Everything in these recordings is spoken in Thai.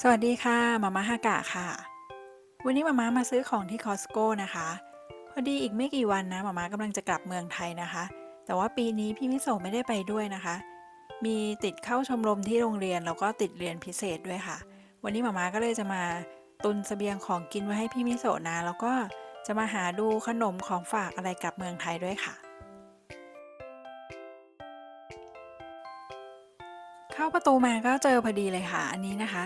สวัสดีค่ะมาม่าฮากะค่ะ วันนี้มาม่ามาซื้อของที่คอสโก้นะคะ พอดีอีกไม่กี่วันนะมาม่ากำลังจะกลับเมืองไทยนะคะ แต่ว่าปีนี้พี่มิโซะไม่ได้ไปด้วยนะคะ มีติดเข้าชมรมที่โรงเรียนแล้วก็ติดเรียนพิเศษด้วยค่ะ วันนี้มาม่าก็เลยจะมาตุนเสบียงของกินไว้ให้พี่มิโซะนะ แล้วก็จะมาหาดูขนมของฝากอะไรกลับเมืองไทยด้วยค่ะเข้าประตูมาก็เจอพอดีเลยค่ะ อันนี้นะคะ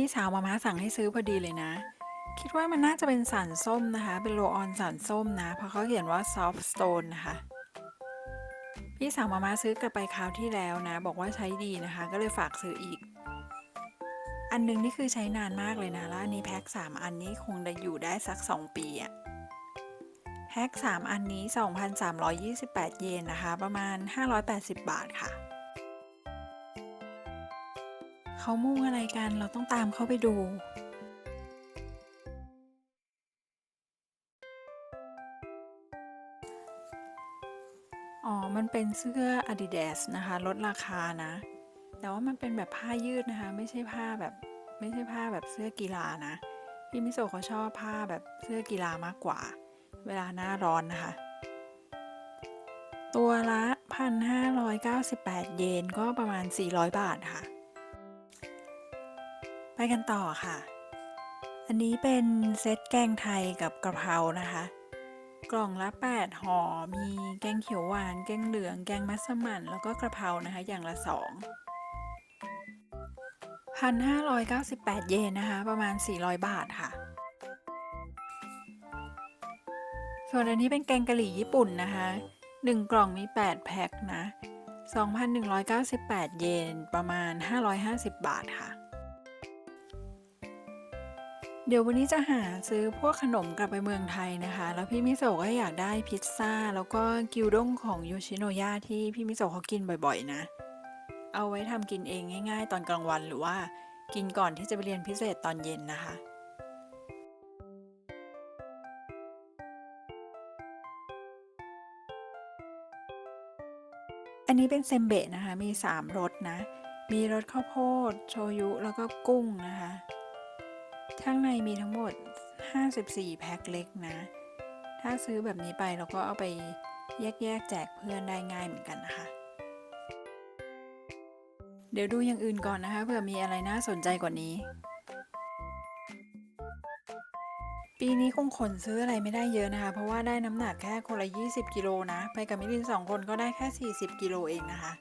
พี่สาวมาม่าสั่งให้ซื้อพอดีเลยนะ คิดว่ามันน่าจะเป็นสารส้มนะคะ เป็นโรลออนสารส้มนะ เพราะเขาเขียนว่า soft stone นะคะ พี่สาวมาม่าซื้อกลับไปคราวที่แล้วนะ บอกว่าใช้ดีนะคะ ก็เลยฝากซื้ออีก อันหนึงนี่คือใช้นานมากเลยนะ แล้วอันนี้แพ็ค3 อันนี้คงได้อยู่ได้สัก 2 ปีอะแพ็ค3 อันนี้ 2,328 เยนนะคะ ประมาณ 580 บาทค่ะ เขามุ่งอะไรกันเราต้องตามเขาไปดู อ๋อ มันเป็นเสื้อ Adidas นะคะ ลดราคานะ แต่ว่ามันเป็นแบบผ้ายืดนะคะ ไม่ใช่ผ้าแบบ ไม่ใช่ผ้าแบบเสื้อกีฬานะ พี่มิโซะเขาชอบผ้าแบบเสื้อกีฬามากกว่า เวลาหน้าร้อนนะคะ ตัวละ 1,598 เยนก็ประมาณ 400 บาทค่ะ ไปกันต่อค่ะ อันนี้เป็นเซตแกงไทยกับกระเพรานะคะ กล่องละ 8ห่อมีแกงเขียวหวาน แกงเหลือง แกงมัสมั่น แล้วก็กระเพรานะคะ อย่างละ 2 1,598 เยนนะคะ ประมาณ 400 บาทค่ะ ส่วนอันนี้เป็นแกงกะหรี่ญี่ปุ่นนะคะ 1 กล่องมี 8 แพ็คนะ 2,198 เยน ประมาณ 550 บาทค่ะ เดี๋ยววันนี้จะหาซื้อพวกขนมกลับไปเมืองไทยนะคะ แล้วพี่มิโซะก็อยากได้พิซซ่า แล้วก็กิวด้งของโยชิโนยะที่พี่มิโซะเขากินบ่อย ๆ นะ เอาไว้ทำกินเองง่าย ๆ ตอนกลางวันหรือว่ากินก่อนที่จะไปเรียนพิเศษตอนเย็นนะคะอันนี้เป็นเซมเบะนะคะ มี 3รสนะ มีรสข้าวโพด โชยุ แล้วก็กุ้งนะคะ ข้างในมีทั้งหมด 54 แพ็คเล็กนะ ถ้าซื้อแบบนี้ไปเราก็เอาไปแยกๆแจกเพื่อนได้ง่ายเหมือนกันนะคะ เดี๋ยวดูอย่างอื่นก่อนนะคะเผื่อมีอะไรน่าสนใจกว่านี้ ปีนี้คงขนซื้ออะไรไม่ได้เยอะนะคะ เพราะว่าได้น้ำหนักแค่คนละ 20 กิโลนะ ไปกับมิลิน 2 คนก็ได้แค่ 40 กิโลเองนะคะ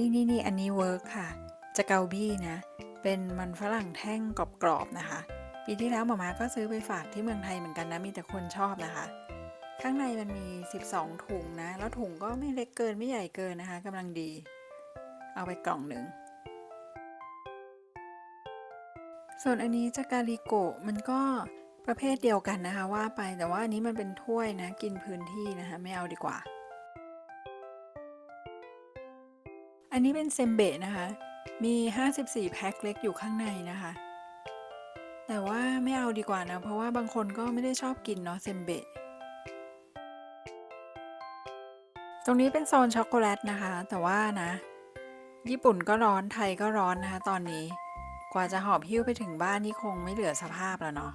นี่นี่นี่อันนี้เวิร์กค่ะ จะเกาบี้นะ เป็นมันฝรั่งแท่งกรอบๆนะคะ ปีที่แล้วหมามาก็ซื้อไปฝากที่เมืองไทยเหมือนกันนะ มีแต่คนชอบนะคะ ข้างในมันมี 12 ถุงนะ แล้วถุงก็ไม่เล็กเกินไม่ใหญ่เกินนะคะกำลังดี เอาไปกล่องหนึ่ง ส่วนอันนี้จากาลิโกะมันก็ประเภทเดียวกันนะคะว่าไปแต่ว่าอันนี้มันเป็นถ้วยนะ กินพื้นที่นะคะ ไม่เอาดีกว่า อันนี้เป็นเซมเบะนะคะ มี 54 แพ็คเล็กอยู่ข้างในนะคะ แต่ว่าไม่เอาดีกว่านะ เพราะว่าบางคนก็ไม่ได้ชอบกินเนาะเซมเบะ ตรงนี้เป็นโซนช็อกโกแลตนะคะ แต่ว่านะ ญี่ปุ่นก็ร้อนไทยก็ร้อนนะคะ ตอนนี้ กว่าจะหอบหิ้วไปถึงบ้านนี่คงไม่เหลือสภาพแล้วเนาะ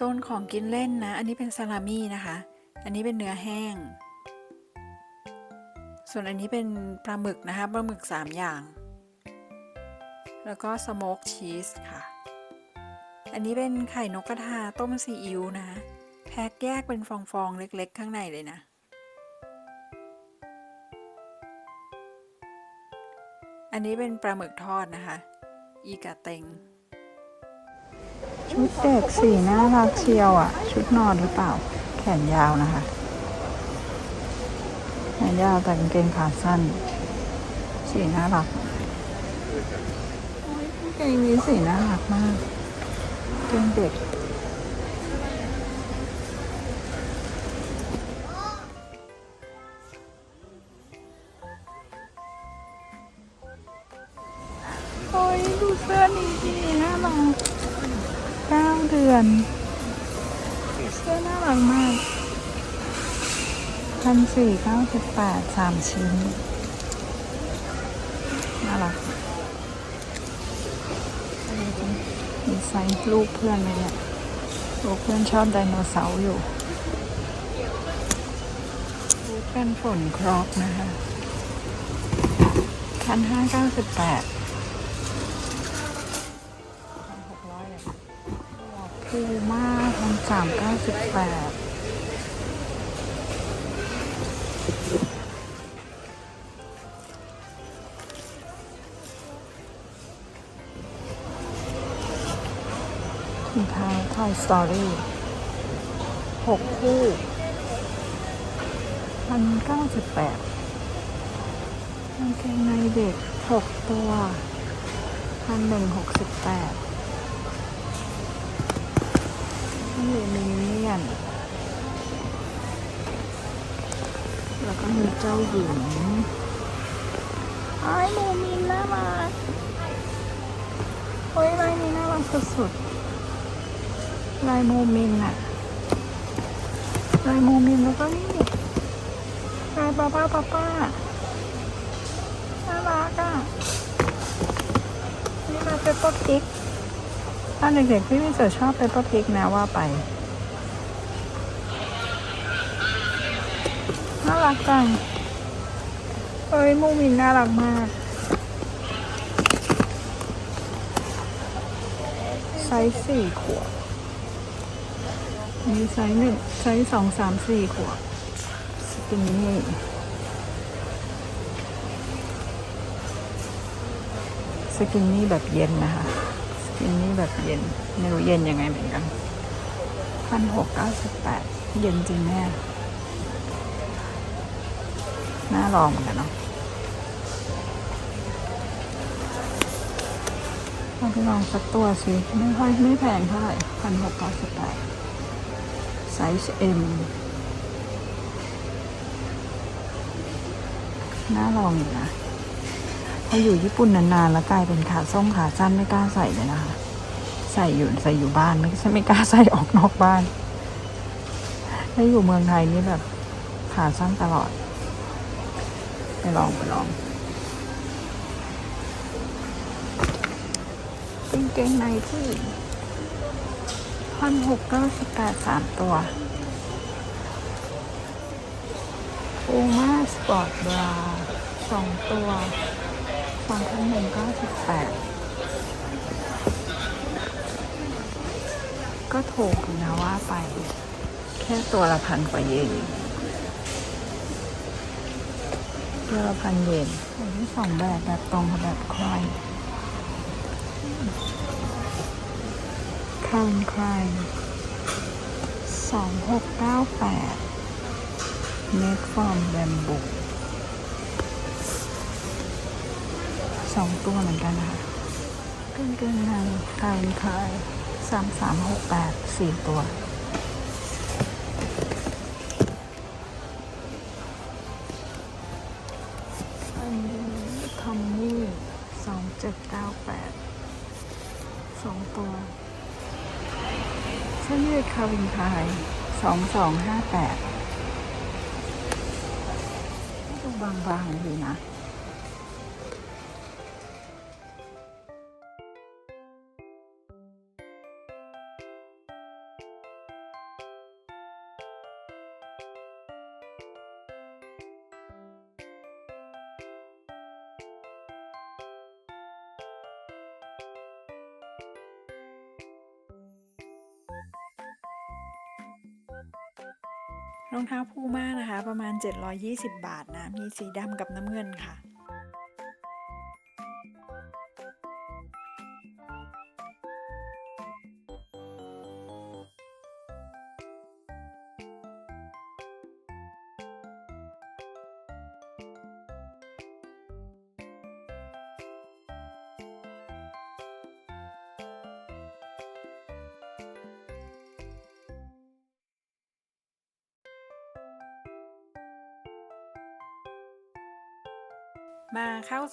โซนของกินเล่นนะ อันนี้เป็นซาลามี่นะคะ อันนี้เป็นเนื้อแห้ง ส่วนอันนี้เป็นปลาหมึกนะคะ ปลาหมึก 3 อย่าง แล้วก็สโมกชีสค่ะ อันนี้เป็นไข่นกกระทาต้มซีอิ๊วนะ แพ็คแยกเป็นฟองๆ เล็กๆ ข้างในเลยนะ อันนี้เป็นปลาหมึกทอดนะคะ อีกาเต็ง ชุดเด็กสีน่ารักเชียวอะ ชุดนอนหรือเปล่า แขนยาวนะคะ แขนยาวแต่กางเกงขาสั้น สีน่ารักโอ้ยกางเกงนี้สีน่ารักมากเกงเด็ก สี่เก้าสิบแปดสามชิ้น น่ารักมีไซส์ลูกเพื่อนเลยเนี่ย ลูกเพื่อนชอบไดโนเสาร์อยู่ลูกกันฝนครอกนะคะพันห้าเก้าสิบแปดพันหกร้อยเลยคูมากพันสามเก้าสิบแปด ท้า Toy Story หกคู่พันเก้าสิบแปดกางเกงในเด็กหกตัวพันหนึ่งหกสิบแปดนี่มินเนี่ยนแล้วก็มีเจ้าหญิงไอ้โมมินน่ารักเฮ้ยลายนี้น่ารักสุดๆ ลายโมมินอะลายโมมินแล้วก็นี่ลายป้าป้าป้าป้าน่ารักอะนี่ลาเปปเปอร์พิกตอนเด็กๆพี่วิเศษชอบเปปเปอร์พิกนะว่าไปน่ารักจังเอ้ยโมมินน่ารักมากไซส์สี่ขวบ มีไซส์หนึ่งไซส์สองสามสี่ขวบสกินนี่สกินนี่แบบเย็นนะคะ สกินนี่แบบเย็น ไม่รู้เย็นยังไงเหมือนกันพันหกเก้าสิบแปดเย็นจริงแน่น่าลองเหมือนกันเนาะลองไปลองสักตัวสิ ไม่ค่อยไม่แพงเท่าไหร่พันหกเก้าสิบแปด ไซส์เอ็มน่าลองอยู่นะพออยู่ญี่ปุ่นนานๆ แล้วกลายเป็นขาส้งขาสั้นไม่กล้าใส่เลยนะคะ ใส่อยู่ใส่อยู่บ้านไม่ใช่ไม่กล้าใส่ออกนอกบ้านถ้าอยู่เมืองไทยนี่แบบขาสั้นตลอด ไปลองไปลองเป็นเกงในที่ พันหกเก้าสิบแปดสามตัวปูมาสปอร์ตบราสองตัวสองพันหนึ่งเก้าสิบแปดก็ถูกนะว่าไป แค่ตัวละพันกว่าเยนตัวละพันเยนอันนี้สองแบบแบบตรงกับแบบคลาย คานคลายสองหกเก้าแปด made from bamboo สองตัวเหมือนกันนะคะกางเกงในคลายคลายสามสามหกแปดสี่ตัวาวินพายสองสองห้าแปดดูบางๆดีนะ รองเท้าพูม่านะคะ ประมาณ 720 บาทนะ มีสีดำกับน้ำเงินค่ะ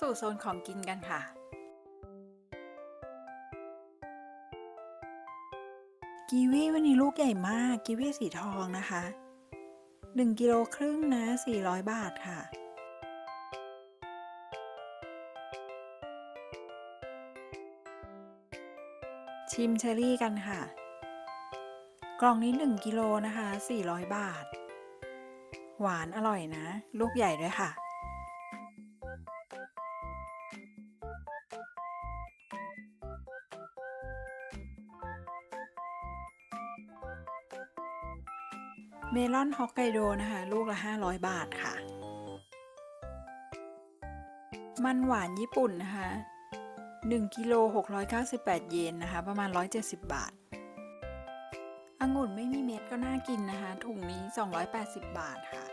สู่โซนของกินกันค่ะ กีวีวันนี้ลูกใหญ่มากกีวีสีทองนะคะ1กิโลครึ่งนะ 400 บาทค่ะ ชิมเชอรี่กันค่ะ กล่องนี้ 1กิโลนะคะ 400 บาท หวานอร่อยนะ ลูกใหญ่ด้วยค่ะ เมลอนฮอกไกโดนะคะ ลูกละ 500 บาทค่ะ มันหวานญี่ปุ่นนะคะ1กิโล698 เยนนะคะ ประมาณ 170 บาท องุ่นไม่มีเม็ดก็น่ากินนะคะ ถุงนี้ 280 บาทค่ะ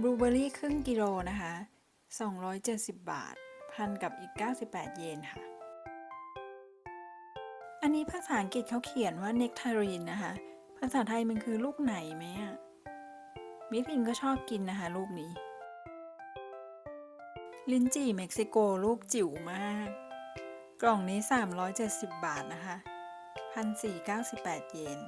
บลูเบอร์รี่ครึ่งกิโลนะคะ 270 บาท พันกับอีก 98 เยนค่ะ อันนี้ภาษาอังกฤษเขาเขียนว่าเนกทารีนนะคะ ภาษาไทยมันคือลูกไหนไหมอะมิลินก็ชอบกินนะคะลูกนี้ ลิ้นจี่เม็กซิโกลูกจิ๋วมาก กล่องนี้ 370 บาทนะคะ1,498 เยน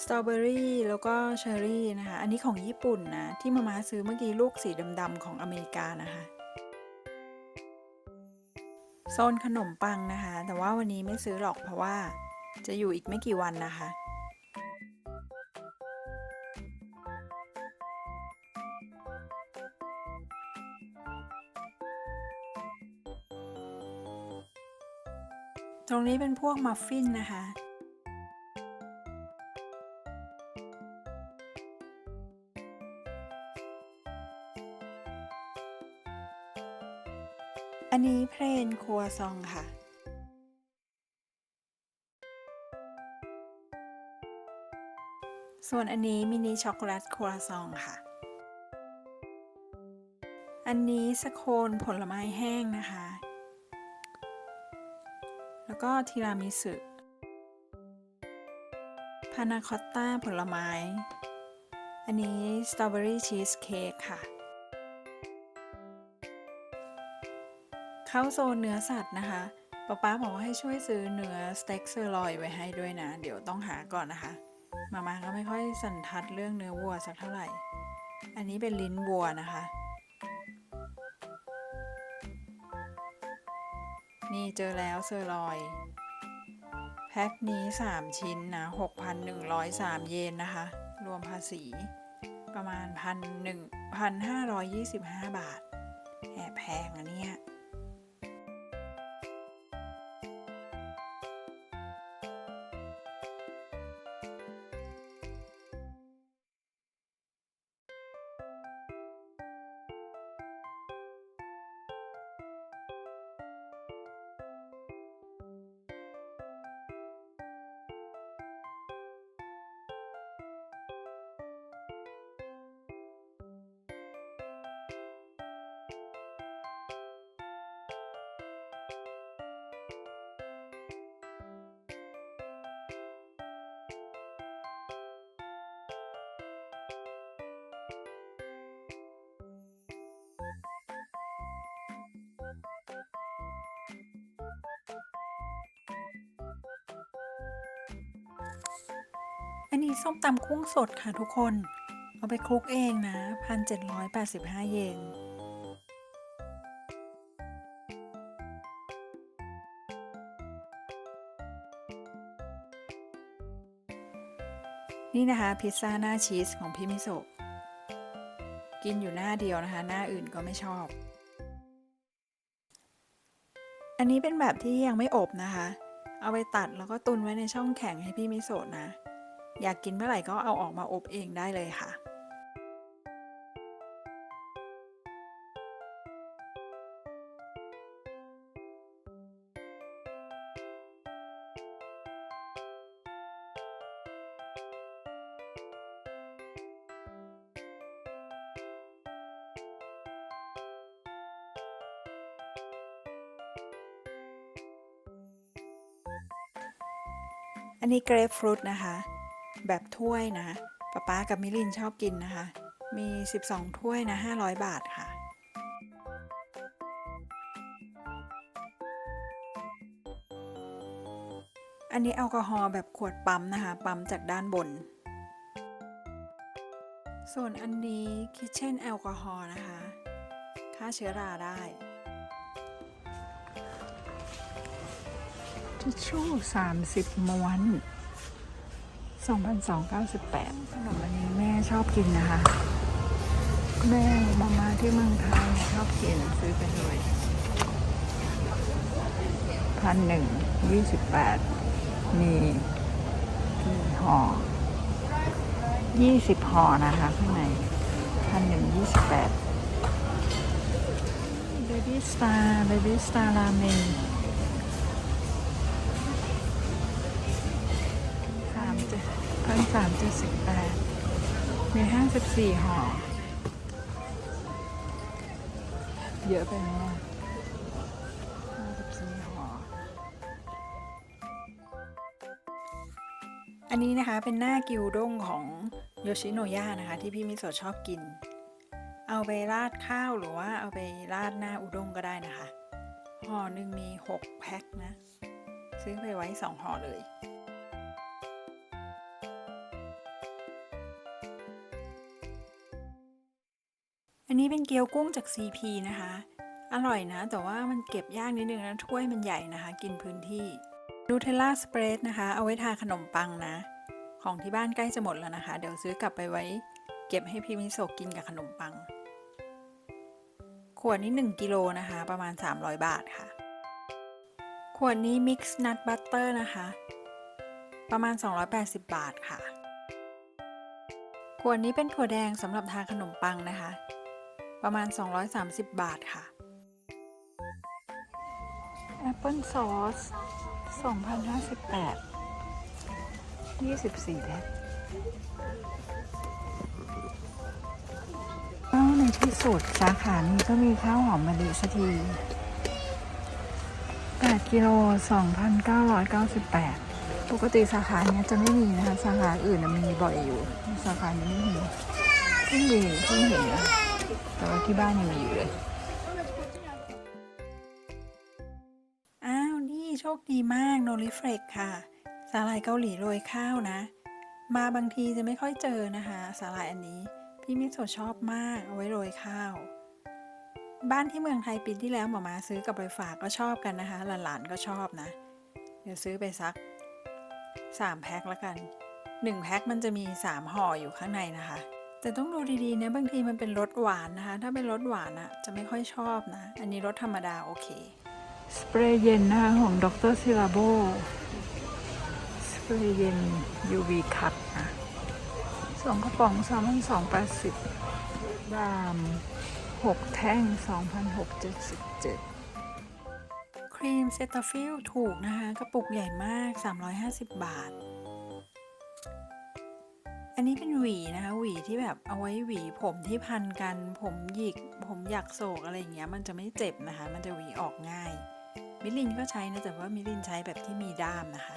สตรอเบอรี่แล้วก็เชอร์รี่นะคะ อันนี้ของญี่ปุ่นนะ ที่มามาซื้อเมื่อกี้ลูกสีดำๆของอเมริกานะคะ โซนขนมปังนะคะ แต่ว่าวันนี้ไม่ซื้อหรอกเพราะว่า จะอยู่อีกไม่กี่วันนะคะ ตรงนี้เป็นพวกมัฟฟินนะคะอันนี้เพลนครัวซองค่ะ ส่วนอันนี้มินิช็อกโกแลตครัวซองค่ะ อันนี้สโคนผลไม้แห้งนะคะ แล้วก็ทีรามิสุพานาคอตต้าผลไม้ อันนี้สตรอเบอรี่ชีสเค้กค่ะ เข้าโซนเนื้อสัตว์นะคะป๊าป๊าบอกว่าให้ช่วยซื้อเนื้อสเต็กเซอร์ลอยไว้ให้ด้วยนะ เดี๋ยวต้องหาก่อนนะคะ มามาก็ไม่ค่อยสันทัดเรื่องเนื้อวัวสักเท่าไหร่ อันนี้เป็นลิ้นวัวนะคะ นี่เจอแล้วเซอร์ลอย แพ็คนี้ 3 ชิ้นนะ6,103 เยนนะคะ รวมภาษี ประมาณ 1,525 บาทแอบแพงอะเนี่ย อันนี้ส้มตำกุ้งสดค่ะทุกคน เอาไปคลุกเองนะ1,785เยนนี่นะคะพิซซ่าหน้าชีสของพี่มิโซะกินอยู่หน้าเดียวนะคะ หน้าอื่นก็ไม่ชอบ อันนี้เป็นแบบที่ยังไม่อบนะคะ เอาไปตัดแล้วก็ตุนไว้ในช่องแข็งให้พี่มิโซะนะ อยากกินเมื่อไหร่ก็เอาออกมาอบเองได้เลยค่ะอันนี้เกรฟฟรุตนะคะ แบบถ้วยนะป๊าป๊ากับมิลินชอบกินนะคะ มี 12 ถ้วยนะ 500 บาทค่ะ อันนี้แอลกอฮอล์แบบขวดปั๊มนะคะ ปั๊มจากด้านบน ส่วนอันนี้คิเช่นแอลกอฮอล์นะคะฆ่าเชื้อราได้ทิชชู่30 ม้วน 2,298ขนมอันนี้แม่ชอบกินนะคะ แม่มามาที่เมืองไทยชอบกินซื้อไปเลยพันหนึ่งยี่สิบแปดมีกี่ห่อยี่สิบห่อนะคะข้างในพันหนึ่งยี่สิบแปดเบบี้สตาร์เบบี้สตาร์ราเมน สิบสี่ห่อ เยอะไปไหม54ห่อ อันนี้นะคะเป็นหน้ากิวด้งของโยชิโนย่านะคะ ที่พี่มิโซะชอบกิน เอาไปราดข้าวหรือว่าเอาไปราดหน้าอุด้งก็ได้นะคะ ห่อหนึ่งมี 6 แพ็คนะ ซื้อไปไว้ 2 ห่อเลย อันนี้เป็นเกี๊ยวกุ้งจาก CP นะคะ อร่อยนะ แต่ว่ามันเก็บยากนิดนึงนะ ถ้วยมันใหญ่นะคะ กินพื้นที่นูเทลล่าสเปรดนะคะ เอาไว้ทาขนมปังนะ ของที่บ้านใกล้จะหมดแล้วนะคะ เดี๋ยวซื้อกลับไปไว้ เก็บให้พี่มิโซกินกับขนมปัง ขวดนี้ 1กิโลนะคะ ประมาณ 300 บาทค่ะ ขวดนี้ Mix Nut Butter นะคะ ประมาณ 280 บาทค่ะ ขวดนี้เป็นถั่วแดงสำหรับทาขนมปังนะคะ ประมาณ 230 บาทค่ะแอปเปิลซอสสองพันห้าสิบแปดยี่สิบสี่แพ็คข้าวในที่สุดสาขานี้ก็มีข้าวหอมมะลิสักที8กิโล2,998 ปกติสาขาเนี้ยจะไม่มีนะคะ สาขาอื่นน่ะมีบ่อยอยู่ สาขานี้ไม่มีเพิ่งมีเพิ่งเห็นนะ แต่ว่าที่บ้านยังมีอยู่เลย อ้าวนี่โชคดีมากโนริเฟรกค่ะ สาหร่ายเกาหลีโรยข้าวนะ มาบางทีจะไม่ค่อยเจอนะคะ สาหร่ายอันนี้ พี่มิโซชอบมากเอาไว้โรยข้าว บ้านที่เมืองไทยปีที่แล้วหมามาซื้อกลับไปฝากก็ชอบกันนะคะ หลานๆก็ชอบนะ เดี๋ยวซื้อไปสัก3แพ็คละกัน1แพ็คมันจะมี 3ห่ออยู่ข้างในนะคะ แต่ต้องดูดีๆนะบางทีมันเป็นรสหวานนะคะ ถ้าเป็นรสหวานอะจะไม่ค่อยชอบนะ อันนี้รสธรรมดาโอเค สเปรย์เย็นนะคะของดรซิลาโบสเปรย์เย็น UV คัดนะสองกระป๋องสามพันสองแปดสิบบามหกแท่งสองพันหกเจ็ดสิบเจ็ดครีมเซตาฟิลถูกนะคะ กระปุกใหญ่มาก 350 บาท อันนี้เป็นหวีนะคะหวีที่แบบเอาไว้หวีผมที่พันกัน ผมหยิก ผมอยากโศกอะไรอย่างเงี้ยมันจะไม่เจ็บนะคะ มันจะหวีออกง่าย มิลินก็ใช้นะแต่ว่ามิลินใช้แบบที่มีด้ามนะคะ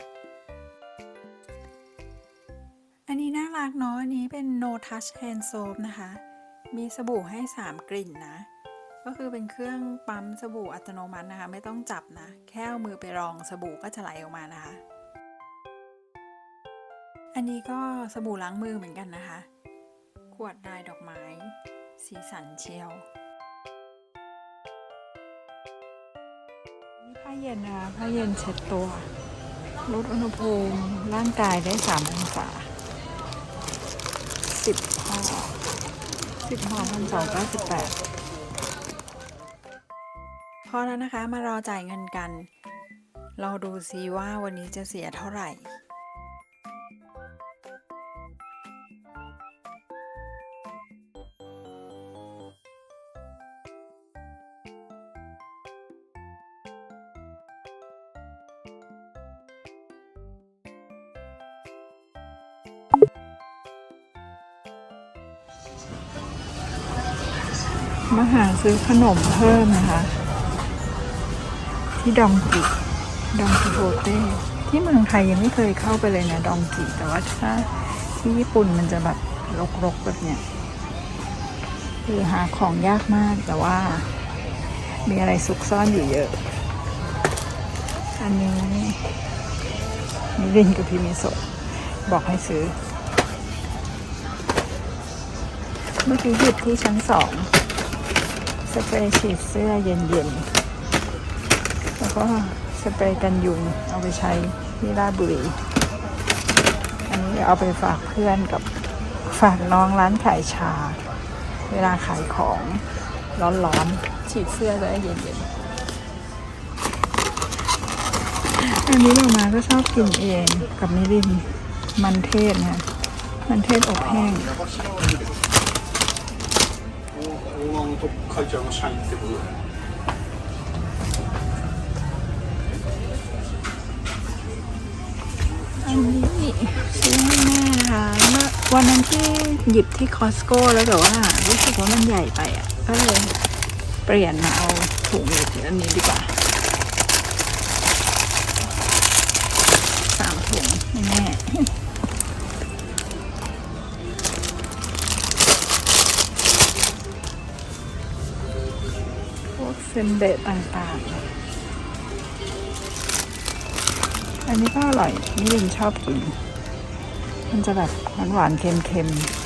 อันนี้น่ารักเนาะอันนี้เป็น no touch hand soap นะคะ มีสบู่ให้ 3 กลิ่นนะ ก็คือเป็นเครื่องปั๊มสบู่อัตโนมัตินะคะ ไม่ต้องจับนะ แค่เอามือไปรองสบู่ก็จะไหลออกมานะคะ อันนี้ก็สบู่ล้างมือเหมือนกันนะคะ ขวดลายดอกไม้ สีสันเชียวนี่ผ้าเย็นนะคะผ้าเย็นเช็ดตัว ลดอุณหภูมิร่างกายได้สามองศาสิบห่อสิบห่อพันสองเก้าสิบแปดพอแล้วนะคะมารอจ่ายเงินกัน เราดูซิว่าวันนี้จะเสียเท่าไหร่ มาหาซื้อขนมเพิ่มนะคะ ที่ดองกิดองกิโฮเต้ที่เมืองไทยยังไม่เคยเข้าไปเลยนะดองกิแต่ว่าถ้าที่ญี่ปุ่นมันจะแบบรกๆแบบเนี้ยคือหาของยากมากแต่ว่า มีอะไรซุกซ่อนอยู่เยอะ อันนี้มิรินกับพี่มิโซะบอกให้ซื้อ เมื่อกี้หยุดที่ชั้นสองสเปรย์ฉีดเสื้อเย็นๆ แล้วก็สเปรย์กันยุงเอาไปใช้ที่ราชบุรีอันนี้เอาไปฝากเพื่อนกับฝากน้องร้านขายชา เวลาขายของร้อนๆ ฉีดเสื้อจะได้เย็นๆ อันนี้เรามาก็ชอบกินเองกับมิรินมันเทศนะมันเทศอบแห้ง 5만원 똑같지 않아 샤인 때문에อันนี้ซื้อให้แม่นะคะเมื่อวันนั้นที่หยิบที่คอสโก้แล้วแต่ว่ารู้สึกว่ามันใหญ่ไปอะ ก็เลยเปลี่ยนมาเอาถุงอันนี้ดีกว่า เซนเดะต่างๆ อันนี้ก็อร่อยนี่ลินชอบกิน มันจะแบบหวานๆเค็มๆ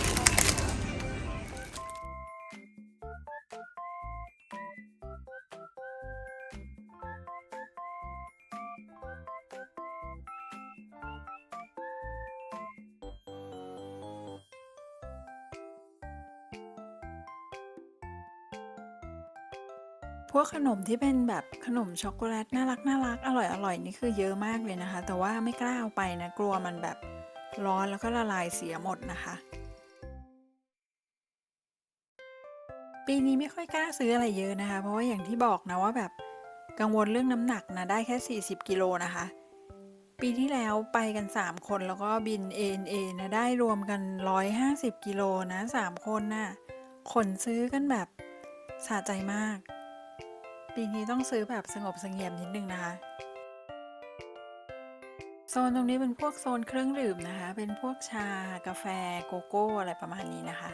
วกขนมที่เป็นแบบขนมช็อกโกแลตน่ารักน่ารักอร่อยอร่อยนี่คือเยอะมากเลยนะคะ แต่ว่าไม่กล้าเอาไปนะกลัวมันแบบร้อนแล้วก็ละลายเสียหมดนะคะ ปีนี้ไม่ค่อยกล้าซื้ออะไรเยอะนะคะ เพราะว่าอย่างที่บอกนะว่าแบบกังวลเรื่องน้ำหนักนะได้แค่ 40 กิโลนะคะ ปีที่แล้วไปกัน 3 คนแล้วก็บิน ANA นะได้รวมกัน 150 กิโลนะ 3 คนน่ะขนซื้อกันแบบสะใจมาก ปีนี้ต้องซื้อแบบสงบเสงี่ยมนิดนึงนะคะ โซนตรงนี้เป็นพวกโซนเครื่องดื่มนะคะ เป็นพวกชากาแฟโกโก้อะไรประมาณนี้นะคะ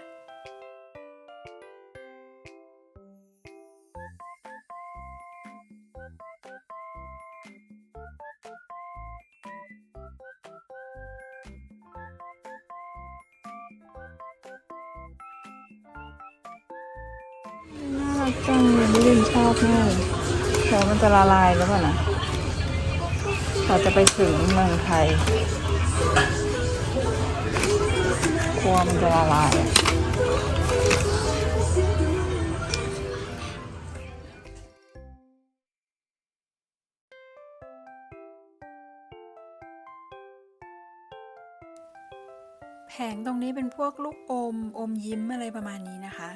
ละลายแล้วเปล่านะกว่าจะไปถึงเมืองไทยกลัวมันจะละลายอะแผงตรงนี้เป็นพวกลูกอม อมยิ้มอะไรประมาณนี้นะคะ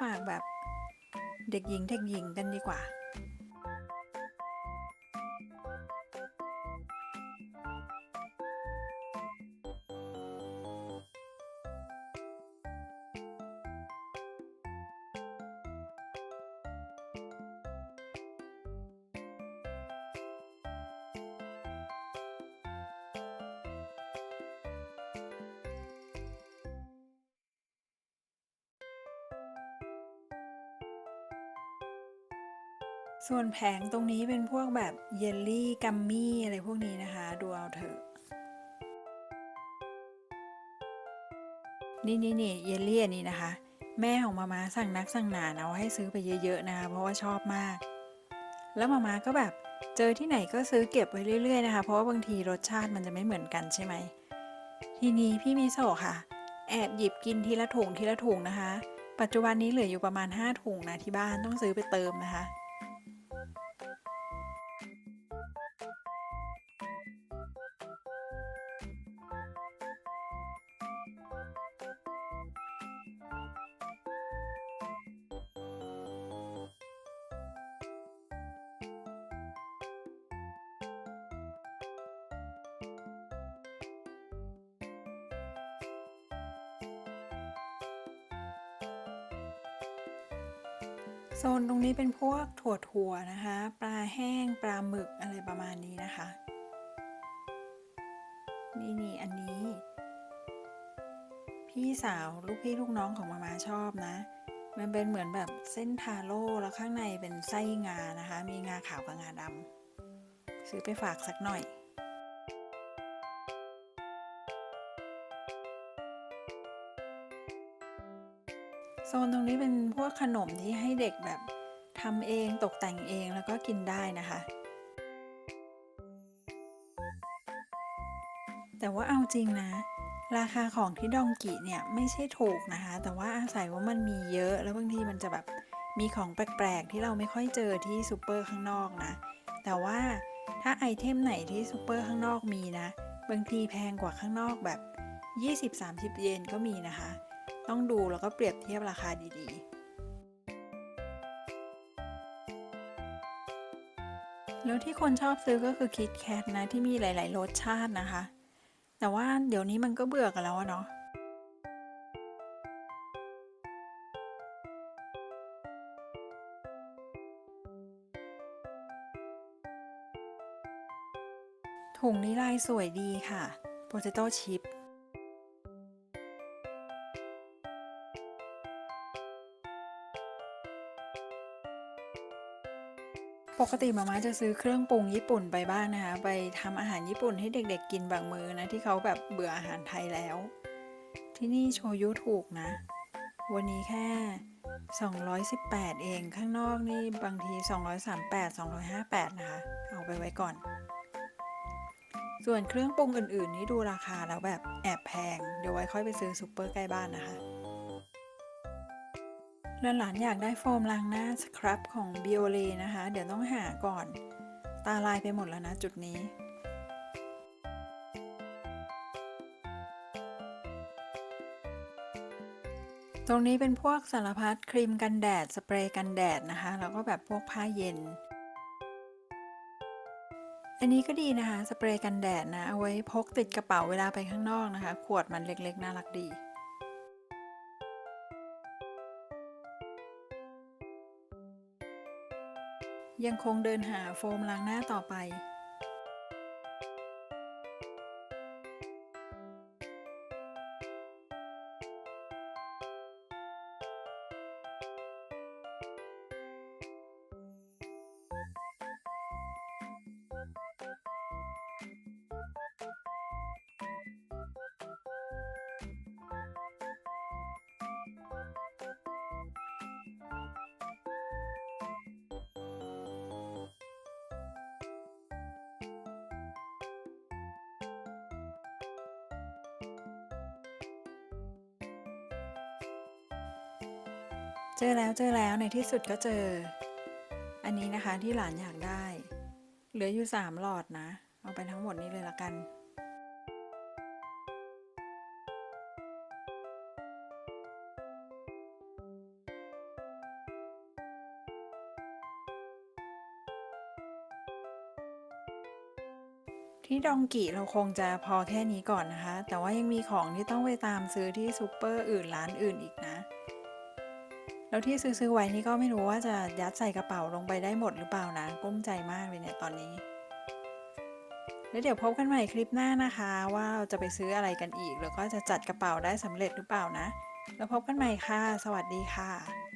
ฝากแบบเด็กหญิงเด็กหญิงกันดีกว่า ส่วนแผงตรงนี้เป็นพวกแบบเยลลี่กัมมี่อะไรพวกนี้นะคะ ดูเอาเถอะ นี่นี่นี่เยลลี่อันนี้นะคะ แม่ของมาม่าสั่งนักสั่งหนาเอาให้ซื้อไปเยอะๆนะคะ เพราะว่าชอบมาก แล้วมาม่าก็แบบเจอที่ไหนก็ซื้อเก็บไว้เรื่อยๆนะคะ เพราะว่าบางทีรสชาติมันจะไม่เหมือนกันใช่ไหม ทีนี้พี่มิโซะค่ะ แอบหยิบกินทีละถุงทีละถุงนะคะ ปัจจุบันนี้เหลืออยู่ประมาณ 5 ถุงนะที่บ้านต้องซื้อไปเติมนะคะ โซนตรงนี้เป็นพวกถั่วถั่วนะคะ ปลาแห้งปลาหมึกอะไรประมาณนี้นะคะ นี่นี่อันนี้ พี่สาวลูกพี่ลูกน้องของมามาชอบนะ มันเป็นเหมือนแบบเส้นทาโร่แล้วข้างในเป็นไส้งานะคะ มีงาขาวกับงาดำซื้อไปฝากสักหน่อย โซนตรงนี้เป็นพวกขนมที่ให้เด็กแบบทำเองตกแต่งเองแล้วก็กินได้นะคะ แต่ว่าเอาจริงนะ ราคาของที่ดองกิเนี่ยไม่ใช่ถูกนะคะ แต่ว่าอาศัยว่ามันมีเยอะ แล้วบางทีมันจะแบบมีของแปลกๆ ที่เราไม่ค่อยเจอที่ซูเปอร์ข้างนอกนะ แต่ว่าถ้าไอเทมไหนที่ซูเปอร์ข้างนอกมีนะ บางทีแพงกว่าข้างนอกแบบ 20-30 เยนก็มีนะคะ ต้องดูแล้วก็เปรียบเทียบราคาดี ๆ แล้วที่คนชอบซื้อก็คือคิดแคทนะที่มีหลาย ๆ รสชาตินะคะ แต่ว่าเดี๋ยวนี้มันก็เบื่อกันแล้วเนาะถุงนี้ลายสวยดีค่ะ Potato Chip ป กติมาม่าจะซื้อเครื่องปรุงญี่ปุ่นไปบ้างนะคะไปทำอาหารญี่ปุ่นให้เด็กๆ กินบางมือนะที่เขาแบบเบื่ออาหารไทยแล้ว ที่นี่โชยุถูกนะ วันนี้แค่ 218 เองข้างนอกนี่บางที 238 258 นะคะ เอาไปไว้ก่อน ส่วนเครื่องปรุงอื่นๆ นี่ดูราคาแล้วแบบแอบแพง เดี๋ยวไว้ค่อยไปซื้อซูเปอร์ใกล้บ้านนะคะ แล้วหลานอยากได้โฟมล้างหน้าสครับของ b i o l e นะคะ เดี๋ยวต้องหาก่อน ตาลายไปหมดแล้วนะจุดนี้ตรงนี้เป็นพวกสารพัดครีมกันแดด สเปรย์กันแดดนะคะ แล้วก็แบบพวกผ้าเย็น อันนี้ก็ดีนะคะ สเปรย์กันแดดนะ เอาไว้พกติดกระเป๋าเวลาไปข้างนอกนะคะ ขวดมันเล็กๆ น่ารักดี ยังคงเดินหาโฟมล้างหน้าต่อไป แล้วในที่สุดก็เจอ อันนี้นะคะที่หลานอยากได้ เหลืออยู่สามหลอดนะ เอาไปทั้งหมดนี้เลยละกัน ที่ดองกิเราคงจะพอแค่นี้ก่อนนะคะ แต่ว่ายังมีของที่ต้องไปตามซื้อที่ซูเปอร์อื่นร้านอื่นอีกนะ แล้วที่ซื้อซื้อไว้นี่ก็ไม่รู้ว่าจะยัดใส่กระเป๋าลงไปได้หมดหรือเปล่านะกุ้มใจมากเลยเนี่ยตอนนี้ แล้วเดี๋ยวพบกันใหม่คลิปหน้านะคะ ว่าเราจะไปซื้ออะไรกันอีก แล้วก็จะจัดกระเป๋าได้สำเร็จหรือเปล่านะ แล้วพบกันใหม่ค่ะ สวัสดีค่ะ